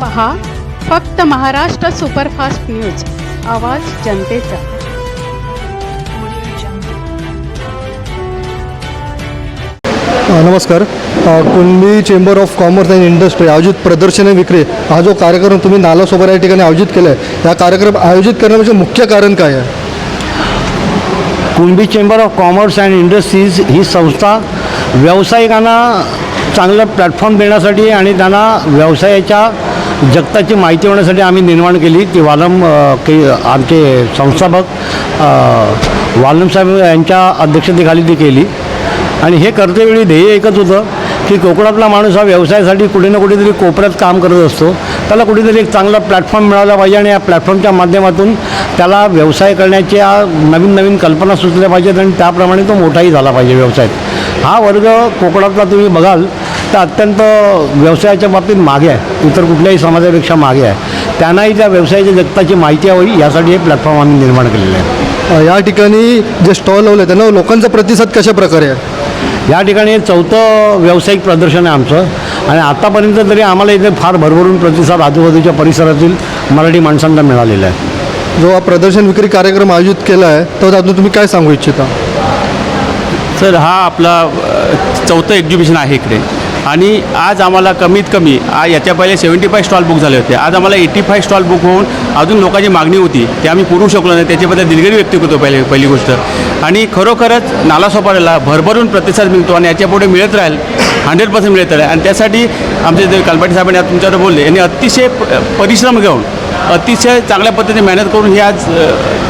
पहा फक्त Maharashtra superfast news. आवाज जनतेचा. नमस्कार. Kunbi chamber of commerce and industry आयोजित प्रदर्शन आणि विक्री. हा जो कार्यक्रम तुम्ही नालासोबत या ठिकाणी आयोजित केला आहे या कार्यक्रम आयोजित करण्यामागचे मुख्य कारण काय आहे? Kunbi chamber of commerce and industries ही संस्था व्यावसायिकांना चांगलं प्लॅटफॉर्म देण्यासाठी आणि त्यांना व्यवसायाच्या जगताची माहिती होण्यासाठी आम्ही निर्माण केली. ती वालम के आमचे संस्थापक वालमसाहेब यांच्या अध्यक्षतेखाली ती केली. आणि हे करतेवेळी ध्येय एकच होतं की कोकणातला माणूस हा व्यवसायासाठी कुठे ना कुठेतरी कोपऱ्यात काम करत असतो. त्याला कुठेतरी एक चांगला प्लॅटफॉर्म मिळाला पाहिजे आणि या प्लॅटफॉर्मच्या माध्यमातून त्याला व्यवसाय करण्याच्या नवीन नवीन कल्पना सुचल्या पाहिजेत आणि त्याप्रमाणे तो मोठाही झाला पाहिजे व्यवसायात. हा वर्ग कोकणातला तुम्ही बघाल तर अत्यंत व्यवसायाच्या बाबतीत मागे आहे. इतर कुठल्याही समाजापेक्षा मागे आहे. त्यांनाही त्या व्यवसायाच्या जगताची माहिती हवी यासाठी हे प्लॅटफॉर्म आम्ही निर्माण केलेलं आहे. या ठिकाणी जे स्टॉल लावले त्यांना लोकांचा प्रतिसाद कशा प्रकारे आहे? या ठिकाणी हे चौथं व्यावसायिक प्रदर्शन आहे आमचं. आणि आत्तापर्यंत तरी आम्हाला इथे फार भरभरून प्रतिसाद आजूबाजूच्या परिसरातील मराठी माणसांना मिळालेला आहे. जो हा प्रदर्शन विक्री कार्यक्रम आयोजित केला आहे तर त्यातून तुम्ही काय सांगू इच्छिता? सर हा आपला चौथं एक्झिबिशन आहे इकडे. आणि आज आम्हाला कमीत कमी आ याच्या पहिले सेवन्टी फाय स्टॉल बुक झाले होते. आज आम्हाला एटी फाय स्टॉल बुक होऊन अजून लोकांची मागणी होती ते आम्ही पुरू शकलो नाही. त्याच्याबद्दल दिलगिरी व्यक्त करतो पहिले पहिली गोष्ट. आणि खरोखरच नालासोपाऱ्याला भरभरून प्रतिसाद मिळतो आणि याच्यापुढे मिळत राहील हंड्रेड पर्सेंट मिळत राहील. आणि त्यासाठी आमचे जे कलपाटी साहेबांनी आज तुमच्यावर बोलले यांनी अतिशय परिश्रम घेऊन अतिशय चांगल्या पद्धतीने मेहनत करून हे आज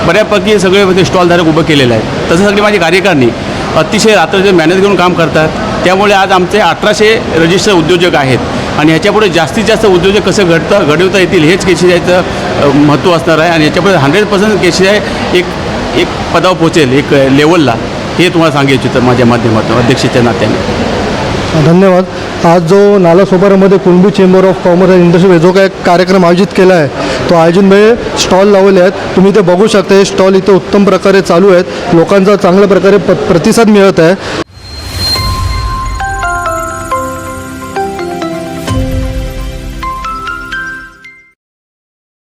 बऱ्यापैकी सगळे स्टॉलधारक उभं केलेलं आहे तसं सगळे माझे कार्यकारणी अतिशय रात्र मेहनत घेऊन काम करतात. त्यामुळे आज आमचे अठराशे रजिस्टर उद्योजक आहेत. आणि ह्याच्यापुढे जास्तीत जास्त उद्योजक कसं घडतं घडवता येतील हेच केसीआयचं महत्त्व असणार आहे. आणि याच्यापुढे हंड्रेड पर्सेंट केसीआय एक एक पदावर पोहोचेल एक लेवलला हे तुम्हाला सांगू इच्छितो माझ्या माध्यमातून अध्यक्षाच्या नात्याने. धन्यवाद. आज जो नालासोपाऱ्यामध्ये Kunbi chamber of commerce and industry जो काही कार्यक्रम आयोजित केला आहे तो आयोजनमध्ये स्टॉल लावले आहेत. तुम्ही ते बघू शकता हे स्टॉल इथे उत्तम प्रकारे चालू आहेत. लोकांचा चांगल्या प्रकारे प प्रतिसाद मिळत आहे.